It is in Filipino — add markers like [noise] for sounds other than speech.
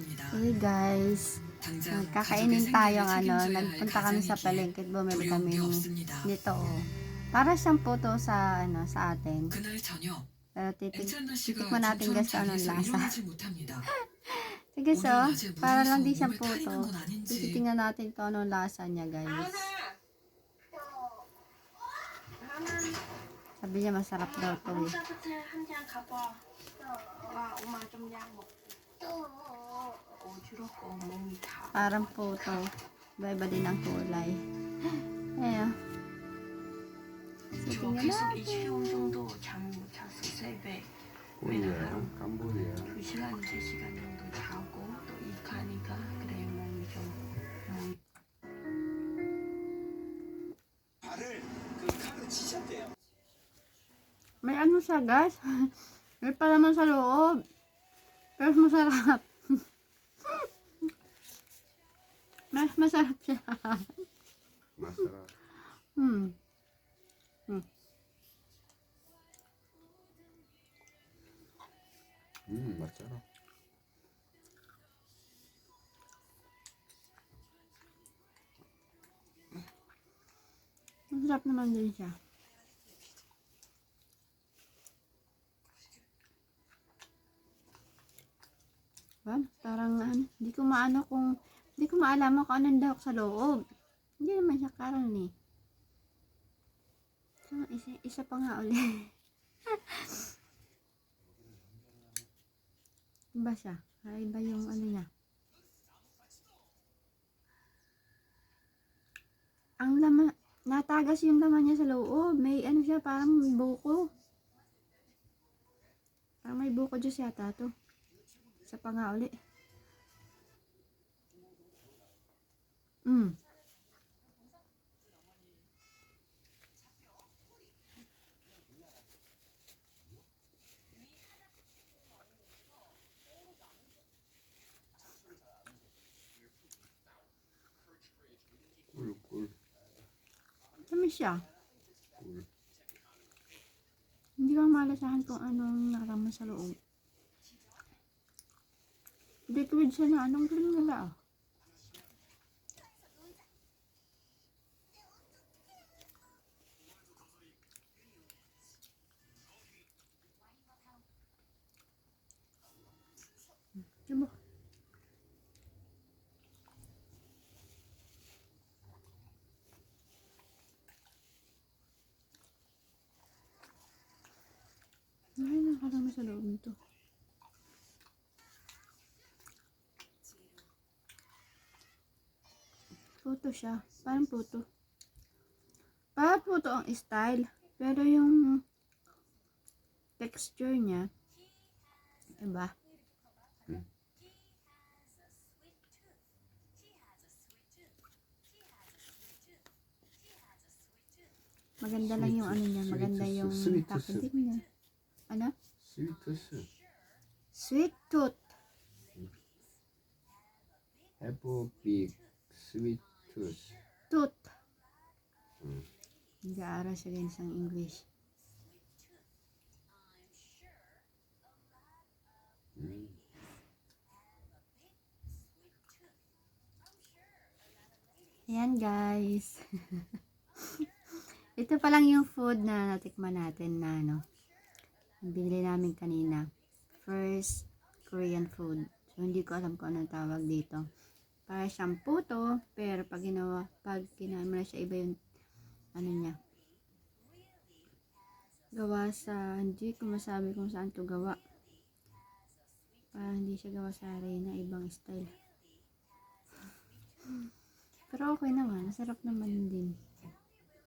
Hey guys, nagkakainin tayo ng ano, nagpunta kami sa palengke, bumili kami nito oh. Para siyang puto sa ano sa atin. Pero titikman natin guys ano lasa. [laughs] Sige so, para lang di siyang puto. Titingnan natin kung anong lasa niya guys. Sabi niya masarap daw to eh. Kojiro ko mumita. Parang puto. Iba-iba din ang kulay. Ayan. 저 계속 이 체온 정도 잠못 자서 세배 왜냐면 캄보디아 캄보디아 두 시간 세 시간 정도 자고 또 이 가니까 그래 몸이 좀 발을 그 칼로 치셔야 돼요. May ano siya guys. May palaman sa loob. Pero masarap. Mas masarap siya. Masarap. Hmm. Hmm. Hmm, masarap. Masarap naman din siya. Diba? Parang ano, hindi ko maano kung hindi ko maalaman kung anong dahok sa loob. Hindi naman siya karon eh. So, isa, isa pa nga uli. [laughs] Iba siya. Ay, iba yung ano niya. Ang laman, natagas yung laman niya sa loob. May ano siya, parang buko. Parang may buko Diyos yata to. Isa pa nga uli. Mm. 꿀꿀 Tamis siya. 꿀 Hindi ko malasahan kung anong naraman sa loob. Liquid siya na. Anong galing nila ah? Diba? Ay, nakarami sa loob nito. Puto siya. Parang puto. Parang puto ang style. Pero yung texture niya, iba. Hmm. Maganda lang yung ano niya, maganda yung packaging niya. Ano? Sweet tooth. Sweet tooth. Apple pig, sweet tooth. Tooth. Hmm. Nag-aaral siya din sa English. Mm. Ayan guys. [laughs] Ito pa lang yung food na natikman natin na ano. Binili namin kanina. First Korean food. So hindi ko alam kung anong tawag dito. Para siyang puto, pero pag ginawa, pag kinain mo na siya, iba yung ano niya. Gawa sa, hindi ko masabi kung saan to gawa. Parang hindi siya gawa sa arena, ibang style. [laughs] Pero okay naman, masarap naman din.